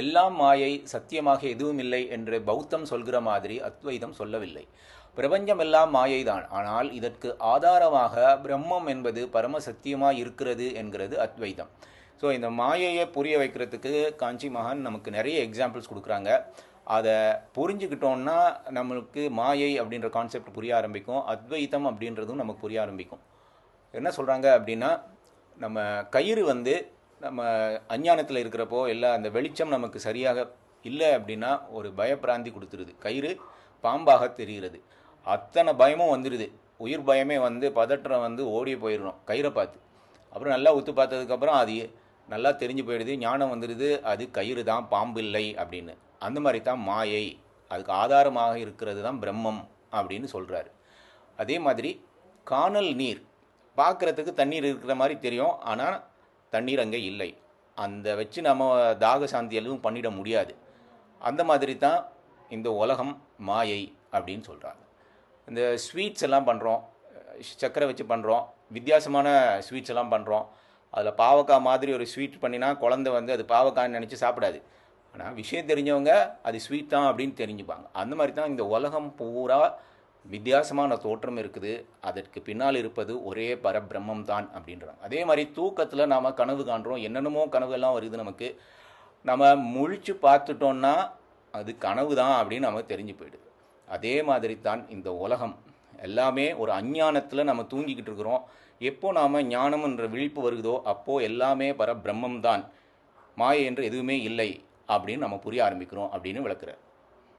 எல்லாம் மாயை சத்தியமாக எதுவும் இல்லை என்று பௌத்தம் சொல்கிற மாதிரி அத்வைதம் சொல்லவில்லை. பிரபஞ்சம் எல்லாம் மாயைதான். ஆனால் இதற்கு ஆதாரமாக பிரம்மம் என்பது பரம சத்தியமாக இருக்கிறது என்கிறது அத்வைதம். ஸோ இந்த மாயையை புரிய வைக்கிறதுக்கு காஞ்சி மகான் நமக்கு நிறைய எக்ஸாம்பிள்ஸ் கொடுக்குறாங்க. அதை புரிஞ்சுக்கிட்டோம்னா நம்மளுக்கு மாயை அப்படின்ற கான்செப்ட் புரிய ஆரம்பிக்கும். அத்வைத்தம் அப்படின்றதும் நமக்கு புரிய ஆரம்பிக்கும். என்ன சொல்கிறாங்க அப்படின்னா நம்ம கயிறு வந்து நம்ம அஞ்ஞானத்தில் இருக்கிறப்போ எல்லா அந்த வெளிச்சம் நமக்கு சரியாக இல்லை அப்படின்னா ஒரு பயப்பிராந்தி கொடுத்துருது. கயிறு பாம்பாக தெரிகிறது. அத்தனை பயமும் வந்துடுது உயிர் பயமே வந்து பதற்றம் வந்து ஓடி போயிடணும் கயிறை பார்த்து. அப்புறம் நல்லா உத்து பார்த்ததுக்கப்புறம் அது நல்லா தெரிஞ்சு போயிடுது ஞானம் வந்துடுது அது கயிறு தான் பாம்பு இல்லை அப்படின்னு. அந்த மாதிரி தான் மாயை. அதுக்கு ஆதாரமாக இருக்கிறது தான் பிரம்மம் அப்படின்னு சொல்கிறாரு அதே மாதிரி காணல் நீர் பார்க்குறதுக்கு தண்ணீர் இருக்கிற மாதிரி தெரியும். ஆனால் தண்ணீர் அங்கே இல்லை. அந்த வச்சு நம்ம தாக சாந்தி எதுவும் பண்ணிட முடியாது. அந்த மாதிரி தான் இந்த உலகம் மாயை அப்படின்னு சொல்கிறாங்க இந்த ஸ்வீட்ஸ் எல்லாம் பண்ணுறோம் சக்கரை வச்சு பண்ணுறோம் வித்தியாசமான ஸ்வீட்ஸ் எல்லாம் பண்ணுறோம் அதில் பாவக்காய் மாதிரி ஒரு ஸ்வீட் பண்ணினா குழந்தை வந்து அது பாவக்காய்ன்னு நினச்சி சாப்பிடாது. ஆனால் விஷயம் தெரிஞ்சவங்க அது ஸ்வீட் தான் அப்படின்னு தெரிஞ்சுப்பாங்க. அந்த மாதிரி தான் இந்த உலகம் பூரா வித்தியாசமான தோற்றம் இருக்குது. அதற்கு பின்னால் இருப்பது ஒரே பரபிரம்மம் தான் அப்படின்றாங்க அதே மாதிரி தூக்கத்தில் நாம் கனவு காண்றோம். என்னென்னமோ கனவுகள்லாம் வருது நமக்கு. நம்ம முழிச்சு பார்த்துட்டோம்னா அது கனவு தான் அப்படின்னு நமக்கு தெரிஞ்சு போயிடுது. அதே மாதிரி தான் இந்த உலகம். எல்லாமே ஒரு அஞ்ஞானத்தில் நம்ம தூங்கிக்கிட்டு இருக்கிறோம். எப்போ நாம் ஞானம்ன்ற விழிப்பு வருதோ அப்போது எல்லாமே பரபிரம்மம் தான். மாயை என்று எதுவுமே இல்லை அப்படின்னு நம்ம புரிய ஆரம்பிக்கிறோம் அப்படின்னு விளக்குறார்.